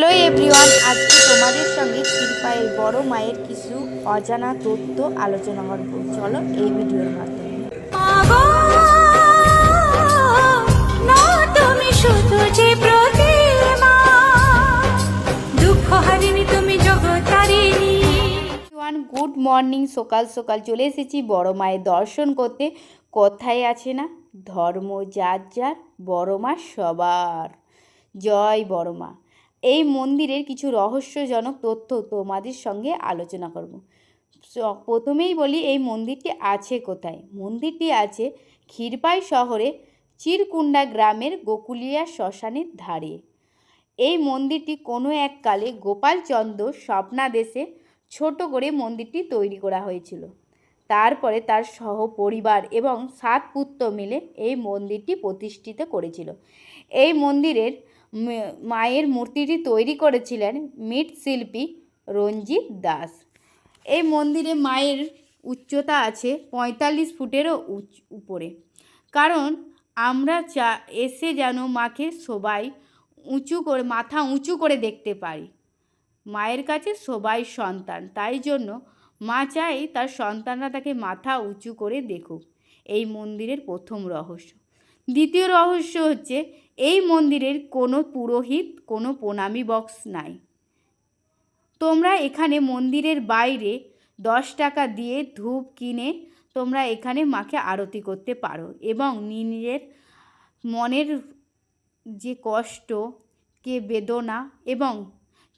Hello everyone আজকে তোমাদের সঙ্গে ক্ষীরপায়ের বড় মায়ের কিছু অজানা তথ্য আলোচনা করব। চলো এই ভিডিওর মাধ্যমে। তুমি শুধু যে প্রতিমা দুঃখ হারিনি তুমি জগতারিণী। ওয়ান গুড মর্নিং সকাল সকাল চলে এসেছি বড় মায়ের দর্শন করতে। কথায় আছে না ধর্ম যার যার বড় মা সবার। জয় বড় মা। এই মন্দিরের কিছু রহস্যজনক তথ্য তোমাদের সঙ্গে আলোচনা করব। প্রথমেই বলি, এই মন্দিরটি আছে কোথায়? মন্দিরটি আছে ক্ষীরপাই শহরে চিরকুন্ডা গ্রামের গোকুলিয়া শ্মশানের ধারে। এই মন্দিরটি কোনো এককালে গোপালচন্দ্র স্বপ্নাদেশে ছোট করে মন্দিরটি তৈরি করা হয়েছিল। তারপরে তার সহ পরিবার এবং সাত পুত্র মিলে এই মন্দিরটি প্রতিষ্ঠিত করেছিল। এই মন্দিরের মায়ের মূর্তিটি তৈরি করেছিলেন মৃৎশিল্পী রঞ্জিত দাস। এই মন্দিরে মায়ের উচ্চতা আছে পঁয়তাল্লিশ ফুটেরও উপরে। কারণ আমরা চা, এসে যেন মাকে সবাই উঁচু করে, মাথা উঁচু করে দেখতে পারি। মায়ের কাছে সবাই সন্তান, তাই জন্য মা চাই তার সন্তানরা তাকে মাথা উঁচু করে দেখুক। এই মন্দিরের প্রথম রহস্য। দ্বিতীয় রহস্য হচ্ছে, এই মন্দিরের কোনো পুরোহিত, কোনো প্রণামী বক্স নাই। তোমরা এখানে মন্দিরের বাইরে দশ টাকা দিয়ে ধূপ কিনে তোমরা এখানে মাকে আরতি করতে পারো এবং নিজের মনের যে কষ্ট, কে বেদনা এবং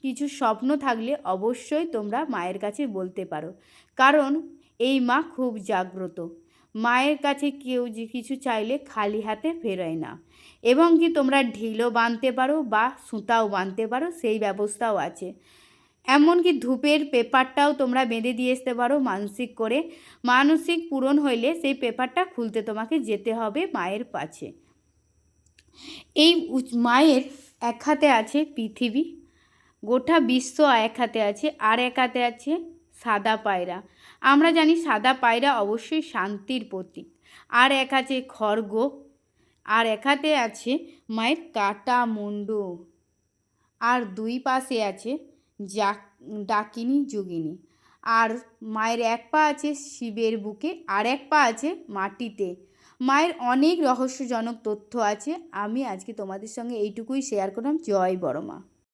কিছু স্বপ্ন থাকলে অবশ্যই তোমরা মায়ের কাছে বলতে পারো। কারণ, এই মা খুব জাগ্রত। মায়ের কাছে কেউ যে কিছু চাইলে খালি হাতে ফেরায় না। এবং কি তোমরা ঢিলও বাঁধতে পারো বা সুতাও বাঁধতে পারো, সেই ব্যবস্থাও আছে। এমনকি ধূপের পেপারটাও তোমরা বেঁধে দিয়ে আসতে পারো মানসিক করে। মানসিক পূরণ হইলে সেই পেপারটা খুলতে তোমাকে যেতে হবে মায়ের পাছে এই মায়ের এক হাতে আছে পৃথিবী, গোটা বিশ্ব এক হাতে আছে, আর এক হাতে আছে সাদা পায়রা। আমরা জানি সাদা পায়রা অবশ্যই শান্তির প্রতীক। আর এক আছে খড়গ, আর এক হাতে আছে মায়ের কাটা মুন্ডু আর দুই পাশে আছে জাক, ডাকিনী, যোগিনী। আর মায়ের এক পা আছে শিবের বুকে, আর এক পা আছে মাটিতে। মায়ের অনেক রহস্যজনক তথ্য আছে। আমি আজকে তোমাদের সঙ্গে এইটুকুই শেয়ার করলাম। জয় বড়মা